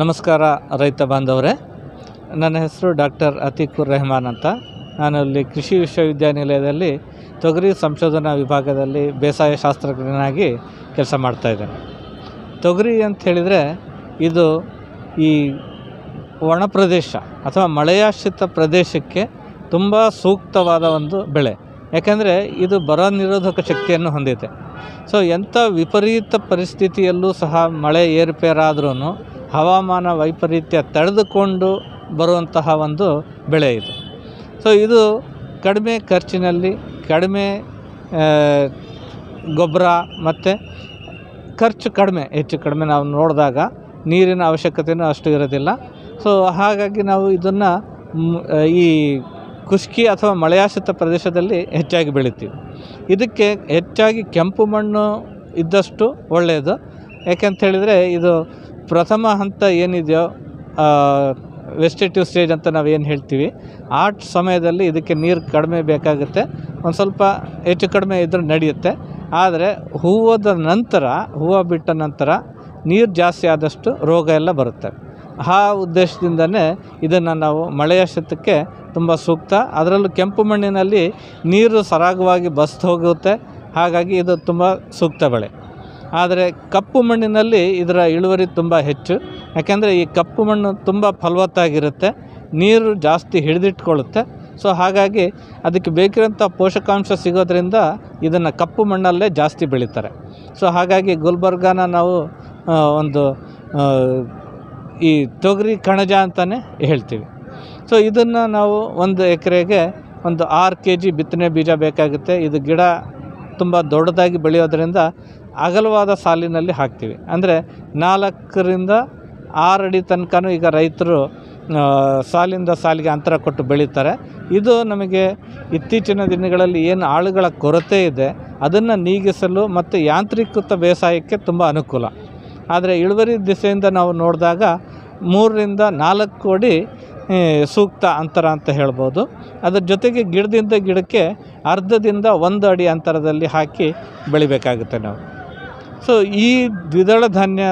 ನಮಸ್ಕಾರ, ರೈತ ಬಾಂಧವರೇ. ನನ್ನ ಹೆಸರು ಡಾಕ್ಟರ್ ಅತೀಕುರ್ ರೆಹಮಾನ್ ಅಂತ. ನಾನು ಇಲ್ಲಿ ಕೃಷಿ ವಿಶ್ವವಿದ್ಯಾನಿಲಯದಲ್ಲಿ ತೊಗರಿ ಸಂಶೋಧನಾ ವಿಭಾಗದಲ್ಲಿ ಬೇಸಾಯ ಶಾಸ್ತ್ರಜ್ಞನಾಗಿ ಕೆಲಸ ಮಾಡ್ತಾಯಿದ್ದೇನೆ ತೊಗರಿ ಅಂತ ಹೇಳಿದರೆ ಇದು ಈ ಒಣ ಪ್ರದೇಶ ಅಥವಾ ಮಳೆಯಾಶ್ರಿತ ಪ್ರದೇಶಕ್ಕೆ ತುಂಬ ಸೂಕ್ತವಾದ ಒಂದು ಬೆಳೆ. ಯಾಕೆಂದರೆ ಇದು ಬರ ನಿರೋಧಕ ಶಕ್ತಿಯನ್ನು ಹೊಂದಿದೆ. ಸೊ ಎಂಥ ವಿಪರೀತ ಪರಿಸ್ಥಿತಿಯಲ್ಲೂ ಸಹ ಮಳೆ ಏರುಪೇರಾದ್ರೂ ಹವಾಮಾನ ವೈಪರೀತ್ಯ ತಡೆದುಕೊಂಡು ಬರುವಂತಹ ಒಂದು ಬೆಳೆ ಇದು. ಸೊ ಇದು ಕಡಿಮೆ ಖರ್ಚಿನಲ್ಲಿ, ಕಡಿಮೆ ಗೊಬ್ಬರ ಮತ್ತು ಖರ್ಚು ಕಡಿಮೆ, ಹೆಚ್ಚು ಕಡಿಮೆ ನಾವು ನೋಡಿದಾಗ ನೀರಿನ ಅವಶ್ಯಕತೆಯೂ ಅಷ್ಟು ಇರೋದಿಲ್ಲ. ಸೊ ಹಾಗಾಗಿ ನಾವು ಇದನ್ನು ಈ ಖುಷ್ಕಿ ಅಥವಾ ಮಳೆಯಾಶ್ರಿತ ಪ್ರದೇಶದಲ್ಲಿ ಹೆಚ್ಚಾಗಿ ಬೆಳಿತೀವಿ. ಇದಕ್ಕೆ ಹೆಚ್ಚಾಗಿ ಕೆಂಪು ಮಣ್ಣು ಇದ್ದಷ್ಟು ಒಳ್ಳೆಯದು. ಯಾಕೆಂತ ಹೇಳಿದರೆ ಇದು ಪ್ರಥಮ ಹಂತ ಏನಿದೆಯೋ ವೆಸ್ಟೇಟಿವ್ ಸ್ಟೇಜ್ ಅಂತ ನಾವು ಏನು ಹೇಳ್ತೀವಿ, ಆ ಸಮಯದಲ್ಲಿ ಇದಕ್ಕೆ ನೀರು ಕಡಿಮೆ ಬೇಕಾಗುತ್ತೆ. ಒಂದು ಸ್ವಲ್ಪ ಹೆಚ್ಚು ಕಡಿಮೆ ಇದ್ರೂ ನಡೆಯುತ್ತೆ. ಆದರೆ ಹೂವದ ನಂತರ, ಹೂವು ಬಿಟ್ಟ ನಂತರ ನೀರು ಜಾಸ್ತಿ ಆದಷ್ಟು ರೋಗ ಎಲ್ಲ ಬರುತ್ತೆ. ಆ ಉದ್ದೇಶದಿಂದನೇ ಇದನ್ನು ನಾವು ಮಳೆಯ ಶತಕ್ಕೆ ತುಂಬ ಸೂಕ್ತ. ಅದರಲ್ಲೂ ಕೆಂಪು ಮಣ್ಣಿನಲ್ಲಿ ನೀರು ಸರಾಗವಾಗಿ ಬಸ್ದು ಹೋಗುತ್ತೆ. ಹಾಗಾಗಿ ಇದು ತುಂಬ ಸೂಕ್ತ ಬೆಳೆ. ಆದರೆ ಕಪ್ಪು ಮಣ್ಣಿನಲ್ಲಿ ಇದರ ಇಳುವರಿ ತುಂಬ ಹೆಚ್ಚು. ಯಾಕೆಂದರೆ ಈ ಕಪ್ಪು ಮಣ್ಣು ತುಂಬ ಫಲವತ್ತಾಗಿರುತ್ತೆ. ನೀರು ಜಾಸ್ತಿ ಹಿಡಿದಿಟ್ಕೊಳ್ಳುತ್ತೆ. ಸೊ ಹಾಗಾಗಿ ಅದಕ್ಕೆ ಬೇಕಿರೋಂಥ ಪೋಷಕಾಂಶ ಸಿಗೋದ್ರಿಂದ ಇದನ್ನು ಕಪ್ಪು ಮಣ್ಣಲ್ಲೇ ಜಾಸ್ತಿ ಬೆಳೀತಾರೆ. ಸೊ ಹಾಗಾಗಿ ಗುಲ್ಬರ್ಗಾನ ನಾವು ಒಂದು ಈ ತೊಗರಿ ಕಣಜ ಅಂತಲೇ ಹೇಳ್ತೀವಿ. ಸೊ ಇದನ್ನು ನಾವು ಒಂದು ಎಕರೆಗೆ ಒಂದು ಆರು ಕೆ ಜಿ ಬಿತ್ತನೆ ಬೀಜ ಬೇಕಾಗುತ್ತೆ. ಇದು ಗಿಡ ತುಂಬ ದೊಡ್ಡದಾಗಿ ಬೆಳೆಯೋದ್ರಿಂದ ಅಗಲವಾದ ಸಾಲಿನಲ್ಲಿ ಹಾಕ್ತೀವಿ. ಅಂದರೆ ನಾಲ್ಕರಿಂದ ಆರು ಅಡಿ ತನಕನೂ ಈಗ ರೈತರು ಸಾಲಿಂದ ಸಾಲಿಗೆ ಅಂತರ ಕೊಟ್ಟು ಬೆಳೀತಾರೆ. ಇದು ನಮಗೆ ಇತ್ತೀಚಿನ ದಿನಗಳಲ್ಲಿ ಏನು ಆಳುಗಳ ಕೊರತೆ ಇದೆ ಅದನ್ನು ನೀಗಿಸಲು ಮತ್ತು ಯಾಂತ್ರೀಕೃತ ಬೇಸಾಯಕ್ಕೆ ತುಂಬ ಅನುಕೂಲ. ಆದರೆ ಇಳುವರಿ ದಿಸೆಯಿಂದ ನಾವು ನೋಡಿದಾಗ ಮೂರರಿಂದ ನಾಲ್ಕು ಏ, ಸೂಕ್ತ ಅಂತರ ಅಂತ ಹೇಳ್ಬೋದು. ಅದರ ಜೊತೆಗೆ ಗಿಡದಿಂದ ಗಿಡಕ್ಕೆ ಅರ್ಧದಿಂದ ಒಂದು ಅಡಿ ಅಂತರದಲ್ಲಿ ಹಾಕಿ ಬೆಳಿಬೇಕಾಗುತ್ತೆ ನಾವು. ಸೊ ಈ ದ್ವಿದಳ ಧಾನ್ಯ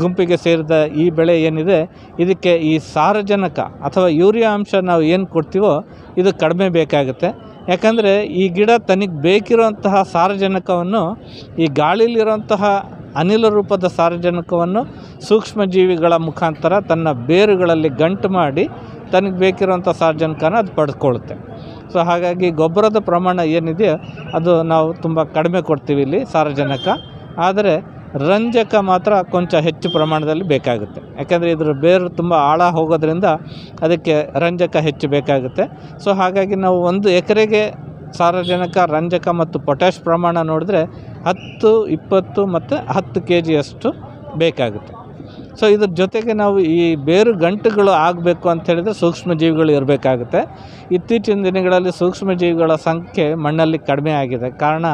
ಗುಂಪಿಗೆ ಸೇರಿದ ಈ ಬೆಳೆ ಏನಿದೆ, ಇದಕ್ಕೆ ಈ ಸಾರಜನಕ ಅಥವಾ ಯೂರಿಯಾ ಅಂಶ ನಾವು ಏನು ಕೊಡ್ತೀವೋ, ಇದು ಕಡಿಮೆ ಬೇಕಾಗುತ್ತೆ. ಯಾಕಂದರೆ ಈ ಗಿಡ ತನಗೆ ಬೇಕಿರುವಂತಹ ಸಾರಜನಕವನ್ನು, ಈ ಗಾಳಿಲಿರುವಂತಹ ಅನಿಲ ರೂಪದ ಸಾರಜನಕವನ್ನು ಸೂಕ್ಷ್ಮಜೀವಿಗಳ ಮುಖಾಂತರ ತನ್ನ ಬೇರುಗಳಲ್ಲಿ ಗಂಟು ಮಾಡಿ ತನಗೆ ಬೇಕಿರುವಂಥ ಸಾರಜನಕನ ಅದು ಪಡೆದುಕೊಳ್ಳುತ್ತೆ ಸೊ ಹಾಗಾಗಿ ಗೊಬ್ಬರದ ಪ್ರಮಾಣ ಏನಿದೆಯೋ, ಅದು ನಾವು ತುಂಬ ಕಡಿಮೆ ಕೊಡ್ತೀವಿ ಇಲ್ಲಿ ಸಾರಜನಕ. ಆದರೆ ರಂಜಕ ಮಾತ್ರ ಕೊಂಚ ಹೆಚ್ಚು ಪ್ರಮಾಣದಲ್ಲಿ ಬೇಕಾಗುತ್ತೆ. ಯಾಕೆಂದರೆ ಇದರ ಬೇರು ತುಂಬ ಆಳ ಹೋಗೋದ್ರಿಂದ ಅದಕ್ಕೆ ರಂಜಕ ಹೆಚ್ಚು ಬೇಕಾಗುತ್ತೆ. ಸೊ ಹಾಗಾಗಿ ನಾವು ಒಂದು ಎಕರೆಗೆ ಸಾರಜನಕ, ರಂಜಕ ಮತ್ತು ಪೊಟ್ಯಾಶ್ ಪ್ರಮಾಣ ನೋಡಿದ್ರೆ ಹತ್ತು, ಇಪ್ಪತ್ತು ಮತ್ತು ಹತ್ತು ಕೆ ಜಿಯಷ್ಟು ಬೇಕಾಗುತ್ತೆ. ಸೊ ಇದ್ರ ಜೊತೆಗೆ ನಾವು ಈ ಬೇರು ಗಂಟುಗಳು ಆಗಬೇಕು ಅಂತ ಹೇಳಿದರೆ ಸೂಕ್ಷ್ಮಜೀವಿಗಳು ಇರಬೇಕಾಗುತ್ತೆ. ಇತ್ತೀಚಿನ ದಿನಗಳಲ್ಲಿ ಸೂಕ್ಷ್ಮಜೀವಿಗಳ ಸಂಖ್ಯೆ ಮಣ್ಣಲ್ಲಿ ಕಡಿಮೆ ಆಗಿದೆ. ಕಾರಣ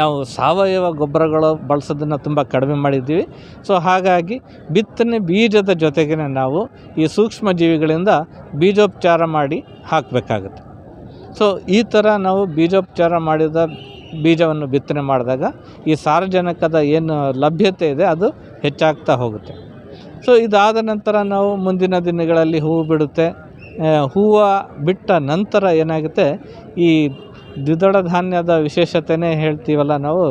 ನಾವು ಸಾವಯವ ಗೊಬ್ಬರಗಳು ಬಳಸೋದನ್ನು ತುಂಬ ಕಡಿಮೆ ಮಾಡಿದ್ದೀವಿ. ಸೊ ಹಾಗಾಗಿ ಬಿತ್ತನೆ ಬೀಜದ ಜೊತೆಗೇ ನಾವು ಈ ಸೂಕ್ಷ್ಮ ಜೀವಿಗಳಿಂದ ಬೀಜೋಪಚಾರ ಮಾಡಿ ಹಾಕಬೇಕಾಗುತ್ತೆ. ಸೊ ಈ ಥರ ನಾವು ಬೀಜೋಪಚಾರ ಮಾಡಿದ ಬೀಜವನ್ನು ಬಿತ್ತನೆ ಮಾಡಿದಾಗ ಈ ಸಾರಜನಕದ ಏನು ಲಭ್ಯತೆ ಇದೆ ಅದು ಹೆಚ್ಚಾಗ್ತಾ ಹೋಗುತ್ತೆ. ಸೊ ಇದಾದ ನಂತರ ನಾವು ಮುಂದಿನ ದಿನಗಳಲ್ಲಿ ಹೂವು ಬಿಡುತ್ತೆ. ಹೂವು ಬಿಟ್ಟ ನಂತರ ಏನಾಗುತ್ತೆ ಈ ದ್ವಿದಳ ಧಾನ್ಯದ ವಿಶೇಷತೆಯೇ ಹೇಳ್ತೀವಲ್ಲ ನಾವು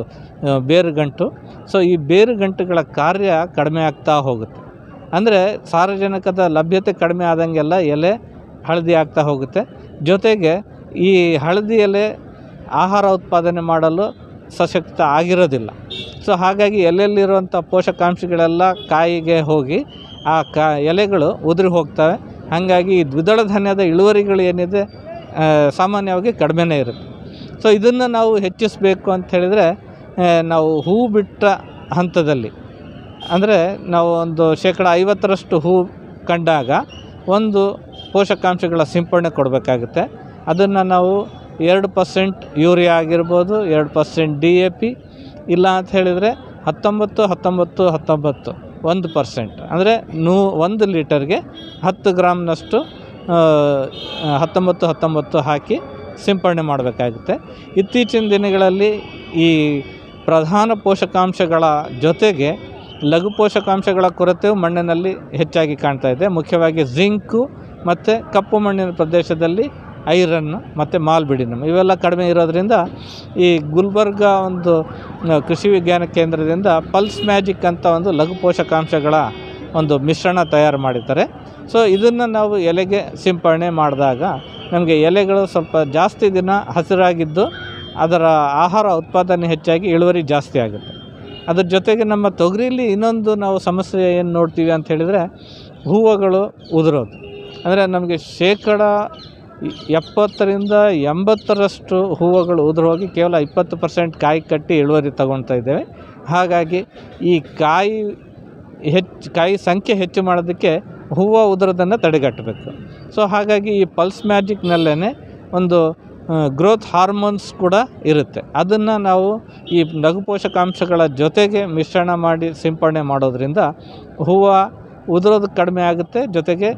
ಬೇರುಗಂಟು ಸೊ ಈ ಬೇರುಗಂಟುಗಳ ಕಾರ್ಯ ಕಡಿಮೆ ಆಗ್ತಾ ಹೋಗುತ್ತೆ. ಅಂದರೆ ಸಾರ್ವಜನಿಕದ ಲಭ್ಯತೆ ಕಡಿಮೆ ಆದಂಗೆಲ್ಲ ಎಲೆ ಹಳದಿ ಆಗ್ತಾ ಹೋಗುತ್ತೆ. ಜೊತೆಗೆ ಈ ಹಳದಿ ಎಲೆ ಆಹಾರ ಉತ್ಪಾದನೆ ಮಾಡಲು ಸಶಕ್ತ ಆಗಿರೋದಿಲ್ಲ. ಸೊ ಹಾಗಾಗಿ ಎಲೆಯಲ್ಲಿರುವಂಥ ಪೋಷಕಾಂಶಗಳೆಲ್ಲ ಕಾಯಿಗೆ ಹೋಗಿ ಆ ಕಾ, ಎಲೆಗಳು ಉದುರಿ ಹೋಗ್ತವೆ. ಹಾಗಾಗಿ ದ್ವಿದಳ ಧಾನ್ಯದ ಇಳುವರಿಗಳು ಏನಿದೆ ಸಾಮಾನ್ಯವಾಗಿ ಕಡಿಮೆನೇ ಇರುತ್ತೆ. ಸೊ ಇದನ್ನು ನಾವು ಹೆಚ್ಚಿಸಬೇಕು ಅಂತ ಹೇಳಿದರೆ ನಾವು ಹೂ ಬಿಟ್ಟ ಹಂತದಲ್ಲಿ, ಅಂದರೆ ನಾವು ಒಂದು ಶೇಕಡ ಐವತ್ತರಷ್ಟು ಹೂ ಕಂಡಾಗ ಒಂದು ಪೋಷಕಾಂಶಗಳ ಸಿಂಪಡಣೆ ಕೊಡಬೇಕಾಗುತ್ತೆ. ಅದನ್ನು ನಾವು ಎರಡು ಪರ್ಸೆಂಟ್ ಯೂರಿಯಾ ಆಗಿರ್ಬೋದು, ಎರಡು ಪರ್ಸೆಂಟ್ ಡಿ ಎ ಪಿ, ಇಲ್ಲ ಅಂತ ಹೇಳಿದರೆ ಹತ್ತೊಂಬತ್ತು ಹತ್ತೊಂಬತ್ತು ಹತ್ತೊಂಬತ್ತು, ಒಂದು ಪರ್ಸೆಂಟ್, ಅಂದರೆ ನೂ, ಒಂದು ಲೀಟರ್ಗೆ ಹತ್ತು ಗ್ರಾಮ್ನಷ್ಟು ಹತ್ತೊಂಬತ್ತು ಹತ್ತೊಂಬತ್ತು ಹಾಕಿ ಸಿಂಪಡಣೆ ಮಾಡಬೇಕಾಗುತ್ತೆ. ಇತ್ತೀಚಿನ ದಿನಗಳಲ್ಲಿ ಈ ಪ್ರಧಾನ ಪೋಷಕಾಂಶಗಳ ಜೊತೆಗೆ ಲಘು ಪೋಷಕಾಂಶಗಳ ಕೊರತೆಯು ಮಣ್ಣಿನಲ್ಲಿ ಹೆಚ್ಚಾಗಿ ಕಾಣ್ತಾ ಇದೆ. ಮುಖ್ಯವಾಗಿ ಜಿಂಕು ಮತ್ತು ಕಪ್ಪು ಮಣ್ಣಿನ ಪ್ರದೇಶದಲ್ಲಿ ಐರನ್ ಮತ್ತು ಮಾಲ್ಬಿಡಿನಮ್ ಇವೆಲ್ಲ ಕಡಿಮೆ ಇರೋದರಿಂದ ಈ ಗುಲ್ಬರ್ಗ ಒಂದು ಕೃಷಿ ವಿಜ್ಞಾನ ಕೇಂದ್ರದಿಂದ ಪಲ್ಸ್ ಮ್ಯಾಜಿಕ್ ಅಂತ ಒಂದು ಲಘು ಪೋಷಕಾಂಶಗಳ ಒಂದು ಮಿಶ್ರಣ ತಯಾರು ಮಾಡಿರ್ತಾರೆ. ಸೊ ಇದನ್ನು ನಾವು ಎಲೆಗೆ ಸಿಂಪರಣೆ ಮಾಡಿದಾಗ ನಮಗೆ ಎಲೆಗಳು ಸ್ವಲ್ಪ ಜಾಸ್ತಿ ದಿನ ಹಸಿರಾಗಿದ್ದು ಅದರ ಆಹಾರ ಉತ್ಪಾದನೆ ಹೆಚ್ಚಾಗಿ ಇಳುವರಿ ಜಾಸ್ತಿ ಆಗುತ್ತೆ. ಅದ್ರ ಜೊತೆಗೆ ನಮ್ಮ ತೊಗರಿಲಿ ಇನ್ನೊಂದು ನಾವು ಸಮಸ್ಯೆ ಏನು ನೋಡ್ತೀವಿ ಅಂತ ಹೇಳಿದರೆ ಹೂವುಗಳು ಉದುರೋದು. ಅಂದರೆ ನಮಗೆ ಶೇಕಡ ಎಪ್ಪತ್ತರಿಂದ ಎಂಬತ್ತರಷ್ಟು ಹೂವುಗಳು ಉದುರು ಹೋಗಿ ಕೇವಲ ಇಪ್ಪತ್ತು ಪರ್ಸೆಂಟ್ ಕಾಯಿ ಕಟ್ಟಿ ಇಳುವರಿ ತಗೊಳ್ತಾ ಇದ್ದೇವೆ. ಹಾಗಾಗಿ ಈ ಕಾಯಿ ಹೆಚ್ಚು ಕಾಯಿ ಸಂಖ್ಯೆ ಹೆಚ್ಚು ಮಾಡೋದಕ್ಕೆ ಹೂವು ಉದುರೋದನ್ನು ತಡೆಗಟ್ಟಬೇಕು. ಸೊ ಹಾಗಾಗಿ ಈ ಪಲ್ಸ್ ಮ್ಯಾಜಿಕ್ನಲ್ಲೇ ಒಂದು ಗ್ರೋತ್ ಹಾರ್ಮೋನ್ಸ್ ಕೂಡ ಇರುತ್ತೆ. ಅದನ್ನು ನಾವು ಈ ನಗು ಪೋಷಕಾಂಶಗಳ ಜೊತೆಗೆ ಮಿಶ್ರಣ ಮಾಡಿ ಸಿಂಪಡಣೆ ಮಾಡೋದ್ರಿಂದ ಹೂವು ಉದುರೋದು ಕಡಿಮೆ ಆಗುತ್ತೆ. ಜೊತೆಗೆ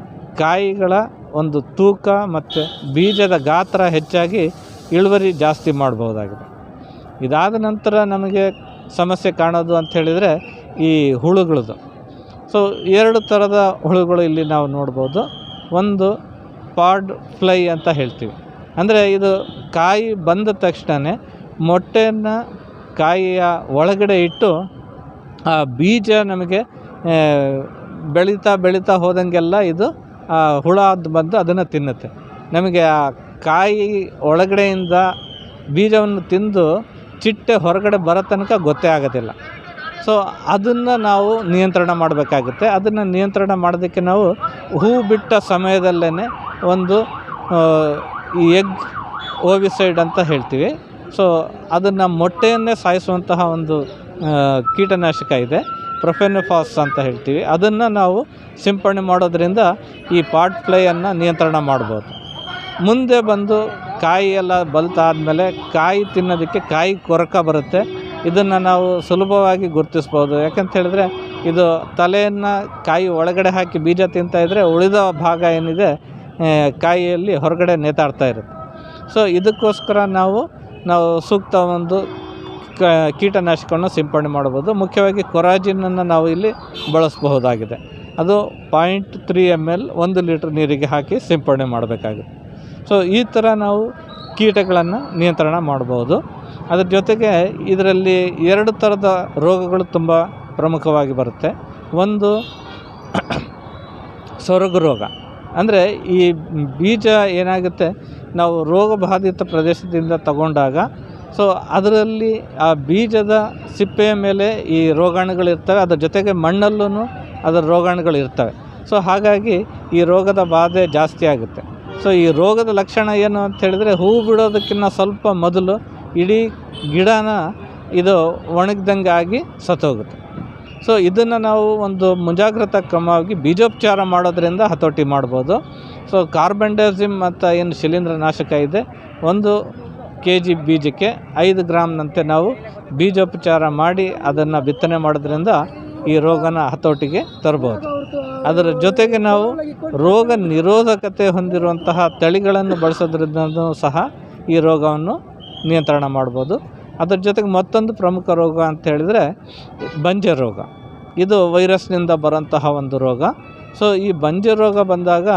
ಕಾಯಿಗಳ ಒಂದು ತೂಕ ಮತ್ತು ಬೀಜದ ಗಾತ್ರ ಹೆಚ್ಚಾಗಿ ಇಳುವರಿ ಜಾಸ್ತಿ ಮಾಡ್ಬೋದಾಗಿದೆ. ಇದಾದ ನಂತರ ನಮಗೆ ಸಮಸ್ಯೆ ಕಾಣೋದು ಅಂತ ಹೇಳಿದರೆ ಈ ಹುಳುಗಳದ್ದು ಸೊ ಎರಡು ಥರದ ಹುಳುಗಳು ಇಲ್ಲಿ ನಾವು ನೋಡ್ಬೋದು. ಒಂದು ಪಾಡ್ ಫ್ಲೈ ಅಂತ ಹೇಳ್ತೀವಿ. ಅಂದರೆ ಇದು ಕಾಯಿ ಬಂದ ತಕ್ಷಣವೇ ಮೊಟ್ಟೆಯನ್ನು ಕಾಯಿಯ ಒಳಗಡೆ ಇಟ್ಟು ಆ ಬೀಜ ನಮಗೆ ಬೆಳೀತಾ ಬೆಳೀತಾ ಹೋದಂಗೆಲ್ಲ ಇದು, ಆ, ಹುಳ ಅದು ಬಂದು ಅದನ್ನು ತಿನ್ನುತ್ತೆ. ನಮಗೆ ಆ ಕಾಯಿ ಒಳಗಡೆಯಿಂದ ಬೀಜವನ್ನು ತಿಂದು ಚಿಟ್ಟೆ ಹೊರಗಡೆ ಬರೋ ತನಕ ಗೊತ್ತೇ ಆಗೋದಿಲ್ಲ. ಸೊ ಅದನ್ನು ನಾವು ನಿಯಂತ್ರಣ ಮಾಡಬೇಕಾಗುತ್ತೆ. ಅದನ್ನು ನಿಯಂತ್ರಣ ಮಾಡೋದಕ್ಕೆ ನಾವು ಹೂ ಬಿಟ್ಟ ಸಮಯದಲ್ಲೇ ಒಂದು ಈ ಎಗ್ ಓವಿಸೈಡ್ ಅಂತ ಹೇಳ್ತೀವಿ. ಸೊ ಅದನ್ನು ಮೊಟ್ಟೆಯನ್ನೇ ಸಾಯಿಸುವಂತಹ ಒಂದು ಕೀಟನಾಶಕ ಇದೆ. ಪ್ರೊಫೆನೊಫಾಸ್ ಅಂತ ಹೇಳ್ತೀವಿ. ಅದನ್ನು ನಾವು ಸಿಂಪಡಣೆ ಮಾಡೋದ್ರಿಂದ ಈ ಪಾಟ್ ಫ್ಲೈಯನ್ನು ನಿಯಂತ್ರಣ ಮಾಡ್ಬೋದು. ಮುಂದೆ ಬಂದು ಕಾಯಿ ಎಲ್ಲ ಬಲ್ತಾದಮೇಲೆ ಕಾಯಿ ತಿನ್ನೋದಕ್ಕೆ ಕಾಯಿ ಕೊರಕ ಬರುತ್ತೆ. ಇದನ್ನು ನಾವು ಸುಲಭವಾಗಿ ಗುರುತಿಸ್ಬೋದು. ಯಾಕಂತ ಹೇಳಿದ್ರೆ ಇದು ತಲೆಯನ್ನು ಕಾಯಿ ಒಳಗಡೆ ಹಾಕಿ ಬೀಜ ತಿಂತಾಯಿದ್ರೆ ಉಳಿದ ಭಾಗ ಏನಿದೆ ಕಾಯಿಯಲ್ಲಿ ಹೊರಗಡೆ ನೇತಾಡ್ತಾ ಇರುತ್ತೆ. ಸೊ ಇದಕ್ಕೋಸ್ಕರ ನಾವು ನಾವು ಸೂಕ್ತ ಒಂದು ಕ, ಕೀಟನಾಶಕವನ್ನು ಸಿಂಪಡಣೆ ಮಾಡ್ಬೋದು ಮುಖ್ಯವಾಗಿ ಕೊರಾಜಿನನ್ನು ನಾವು ಇಲ್ಲಿ ಬಳಸಬಹುದಾಗಿದೆ. ಅದು ಪಾಯಿಂಟ್ ತ್ರೀ ಎಂ ಎಲ್ ಒಂದು ಲೀಟ್ರ್ ನೀರಿಗೆ ಹಾಕಿ ಸಿಂಪಡಣೆ ಮಾಡಬೇಕಾಗುತ್ತೆ. ಸೊ ಈ ಥರ ನಾವು ಕೀಟಗಳನ್ನು ನಿಯಂತ್ರಣ ಮಾಡ್ಬೋದು ಅದ್ರ ಜೊತೆಗೆ ಇದರಲ್ಲಿ ಎರಡು ಥರದ ರೋಗಗಳು ತುಂಬ ಪ್ರಮುಖವಾಗಿ ಬರುತ್ತೆ. ಒಂದು ಸೊರಗು ರೋಗ. ಅಂದರೆ ಈ ಬೀಜ ಏನಾಗುತ್ತೆ, ನಾವು ರೋಗ ಬಾಧಿತ ಪ್ರದೇಶದಿಂದ ತಗೊಂಡಾಗ ಸೊ ಅದರಲ್ಲಿ ಆ ಬೀಜದ ಸಿಪ್ಪೆಯ ಮೇಲೆ ಈ ರೋಗಾಣುಗಳಿರ್ತವೆ ಅದ್ರ ಜೊತೆಗೆ ಮಣ್ಣಲ್ಲೂ ಅದರ ರೋಗಾಣುಗಳು ಇರ್ತವೆ. ಸೊ ಹಾಗಾಗಿ ಈ ರೋಗದ ಬಾಧೆ ಜಾಸ್ತಿ ಆಗುತ್ತೆ. ಸೊ ಈ ರೋಗದ ಲಕ್ಷಣ ಏನು ಅಂತ ಹೇಳಿದರೆ, ಹೂ ಬಿಡೋದಕ್ಕಿಂತ ಸ್ವಲ್ಪ ಮೊದಲು ಇಡೀ ಗಿಡನ ಇದು ಒಣಗ್ದಂಗೆ ಆಗಿ ಸತ್ತೋಗುತ್ತೆ. ಸೊ ಇದನ್ನು ನಾವು ಒಂದು ಮುಂಜಾಗ್ರತಾ ಕ್ರಮವಾಗಿ ಬೀಜೋಪಚಾರ ಮಾಡೋದ್ರಿಂದ ಹತೋಟಿ ಮಾಡ್ಬೋದು. ಸೊ ಕಾರ್ಬೆಂಡಾಸಿಮ್ ಮತ್ತು ಏನು ಶಿಲೀಂಧ್ರನಾಶಕ ಇದೆ, ಒಂದು ಕೆ ಜಿ ಬೀಜಕ್ಕೆ ಐದು ಗ್ರಾಮ್ನಂತೆ ನಾವು ಬೀಜೋಪಚಾರ ಮಾಡಿ ಅದನ್ನು ಬಿತ್ತನೆ ಮಾಡೋದ್ರಿಂದ ಈ ರೋಗನ ಹತೋಟಿಗೆ ತರ್ಬೋದು. ಅದರ ಜೊತೆಗೆ ನಾವು ರೋಗ ನಿರೋಧಕತೆ ಹೊಂದಿರುವಂತಹ ತಳಿಗಳನ್ನು ಬಳಸೋದ್ರಿಂದ ಸಹ ಈ ರೋಗವನ್ನು ನಿಯಂತ್ರಣ ಮಾಡ್ಬೋದು. ಅದ್ರ ಜೊತೆಗೆ ಮತ್ತೊಂದು ಪ್ರಮುಖ ರೋಗ ಅಂತ ಹೇಳಿದರೆ ಬಂಜೆ ರೋಗ. ಇದು ವೈರಸ್ನಿಂದ ಬರೋಂತಹ ಒಂದು ರೋಗ. ಸೊ ಈ ಬಂಜೆ ರೋಗ ಬಂದಾಗ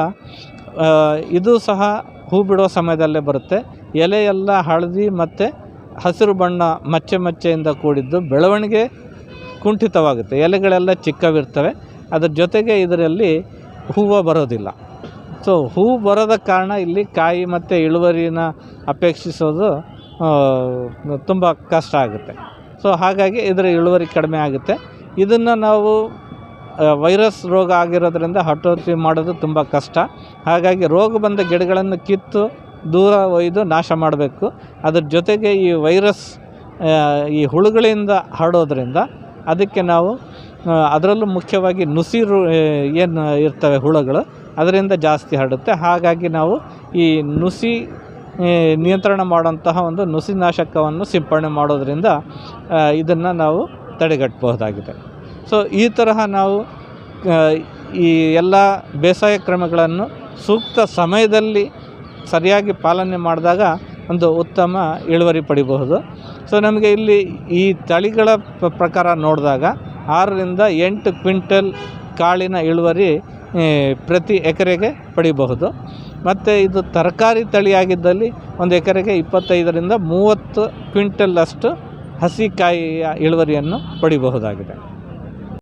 ಇದು ಸಹ ಹೂ ಬಿಡೋ ಸಮಯದಲ್ಲೇ ಬರುತ್ತೆ. ಎಲೆಯೆಲ್ಲ ಹಳದಿ ಮತ್ತು ಹಸಿರು ಬಣ್ಣ ಮಚ್ಚೆ ಮಚ್ಚೆಯಿಂದ ಕೂಡಿದ್ದು ಬೆಳವಣಿಗೆ ಕುಂಠಿತವಾಗುತ್ತೆ. ಎಲೆಗಳೆಲ್ಲ ಚಿಕ್ಕವಿರ್ತವೆ. ಅದರ ಜೊತೆಗೆ ಇದರಲ್ಲಿ ಹೂವು ಬರೋದಿಲ್ಲ. ಸೊ ಹೂ ಬರೋದ ಕಾರಣ ಇಲ್ಲಿ ಕಾಯಿ ಮತ್ತು ಇಳುವರಿನ ಅಪೇಕ್ಷಿಸೋದು ತುಂಬ ಕಷ್ಟ ಆಗುತ್ತೆ. ಸೊ ಹಾಗಾಗಿ ಇದರ ಇಳುವರಿ ಕಡಿಮೆ ಆಗುತ್ತೆ. ಇದನ್ನು ನಾವು ವೈರಸ್ ರೋಗ ಆಗಿರೋದ್ರಿಂದ ಹತೋಟಿ ಮಾಡೋದು ತುಂಬ ಕಷ್ಟ. ಹಾಗಾಗಿ ರೋಗ ಬಂದ ಗಿಡಗಳನ್ನು ಕಿತ್ತು ದೂರ ಒಯ್ದು ನಾಶ ಮಾಡಬೇಕು. ಅದ್ರ ಜೊತೆಗೆ ಈ ವೈರಸ್ ಈ ಹುಳುಗಳಿಂದ ಹರಡೋದ್ರಿಂದ ಅದಕ್ಕೆ ನಾವು ಅದರಲ್ಲೂ ಮುಖ್ಯವಾಗಿ ನುಸಿ ಏನು ಇರ್ತವೆ ಹುಳುಗಳು, ಅದರಿಂದ ಜಾಸ್ತಿ ಹರಡುತ್ತೆ. ಹಾಗಾಗಿ ನಾವು ಈ ನುಸಿ ನಿಯಂತ್ರಣ ಮಾಡುವಂತಹ ಒಂದು ನುಸಿನಾಶಕವನ್ನು ಸಿಂಪಡಣೆ ಮಾಡೋದರಿಂದ ಇದನ್ನು ನಾವು ತಡೆಗಟ್ಟಬಹುದಾಗಿದೆ. ಸೊ ಈ ತರಹ ನಾವು ಈ ಎಲ್ಲ ಬೇಸಾಯ ಕ್ರಮಗಳನ್ನು ಸೂಕ್ತ ಸಮಯದಲ್ಲಿ ಸರಿಯಾಗಿ ಪಾಲನೆ ಮಾಡಿದಾಗ ಒಂದು ಉತ್ತಮ ಇಳುವರಿ ಪಡಿಬಹುದು. ಸೊ ನಮಗೆ ಇಲ್ಲಿ ಈ ತಳಿಗಳ ಪ್ರಕಾರ ನೋಡಿದಾಗ ಆರರಿಂದ ಎಂಟು ಕ್ವಿಂಟಲ್ ಕಾಳಿನ ಇಳುವರಿ ಪ್ರತಿ ಎಕರೆಗೆ ಪಡಿಬಹುದು. ಮತ್ತು ಇದು ತರಕಾರಿ ತಳಿಯಾಗಿದ್ದಲ್ಲಿ ಒಂದು ಎಕರೆಗೆ ಇಪ್ಪತ್ತೈದರಿಂದ ಮೂವತ್ತು ಕ್ವಿಂಟಲ್ ಅಷ್ಟು ಹಸಿ ಕಾಯಿಯ ಇಳುವರಿಯನ್ನು ಪಡಿಬಹುದಾಗಿದೆ